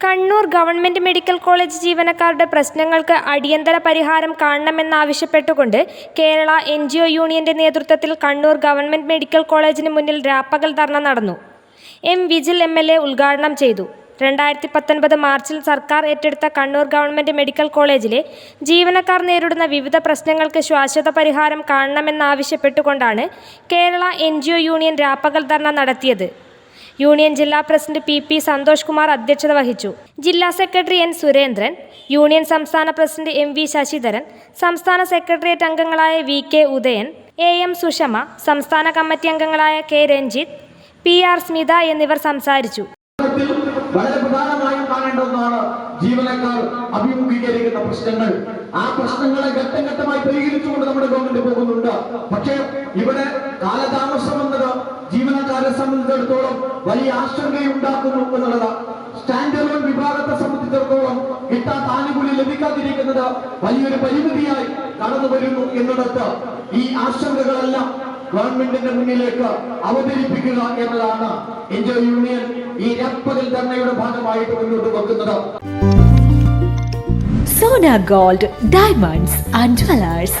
Kannur government medical college ജീവനക്കാരുടെ പ്രശ്നങ്ങൾക്ക് അടിയന്തര പരിഹാരം കാണണമെന്നാവശ്യപ്പെട്ടുകൊണ്ട് കേരള എൻ ജി ഒ യൂണിയന്റെ നേതൃത്വത്തിൽ കണ്ണൂർ ഗവൺമെന്റ് മെഡിക്കൽ കോളേജിന് മുന്നിൽ രാപ്പകൽ ധർണ നടന്നു. M Vijin M L A ഉദ്ഘാടനം ചെയ്തു. രണ്ടായിരത്തി പത്തൊൻപത് മാർച്ചിൽ സർക്കാർ ഏറ്റെടുത്ത കണ്ണൂർ ഗവൺമെന്റ് മെഡിക്കൽ കോളേജിലെ ജീവനക്കാർ നേരിടുന്ന വിവിധ പ്രശ്നങ്ങൾക്ക് ശാശ്വത പരിഹാരം കാണണമെന്നാവശ്യപ്പെട്ടുകൊണ്ടാണ് കേരള എൻ യൂണിയൻ രാപ്പകൽ ധർണ നടത്തിയത്. യൂണിയൻ ജില്ലാ president P P Santhosh Kumar അധ്യക്ഷത വഹിച്ചു. ജില്ലാ സെക്രട്ടറി എൻ സുരേന്ദ്രൻ യൂണിയൻ സംസ്ഥാന പ്രസിഡന്റ് എം വി ശശിധരൻ സംസ്ഥാന സെക്രട്ടേറിയറ്റ് അംഗങ്ങളായ V K Udayan A M Sushama സംസ്ഥാന കമ്മിറ്റി അംഗങ്ങളായ K Ranjith P R Smitha എന്നിവർ സംസാരിച്ചു. വളരെ പ്രധാനമായും കാണേണ്ട ഒന്നാണ് ജീവനക്കാർ അഭിമുഖീകരിക്കുന്ന പ്രശ്നങ്ങൾ. ആ പ്രശ്നങ്ങളെ ഘട്ടം ഘട്ടമായി പരിഹരിച്ചുകൊണ്ട് നമ്മുടെ ഗവൺമെന്റ് പോകുന്നുണ്ട്. പക്ഷേ ഇവിടെ കാലതാമസം എന്നത് ജീവനക്കാരെ സംബന്ധിച്ചിടത്തോളം വലിയ ആശങ്കയുണ്ടാക്കുന്നു എന്നുള്ളത്. സ്റ്റാൻഡ് അലോൺ വിഭാഗത്തെ സംബന്ധിച്ചിടത്തോളം കിട്ടാത്ത ആനുകൂല്യം ലഭിക്കാതിരിക്കുന്നത് വലിയൊരു പരിമിതിയായി കടന്നു വരുന്നു എന്നിടത്ത് ഈ ആശങ്കകളെല്ലാം ഗവൺമെന്റിന്റെ മുന്നിലേക്ക് അവതരിപ്പിക്കുക എന്നതാണ് എൻജോ യൂണിയൻ ഈ രപ്പതിൽ ധർണയുടെ ഭാഗമായിട്ട് മുന്നോട്ട് വെക്കുന്നത്. Sona gold diamonds and jewellers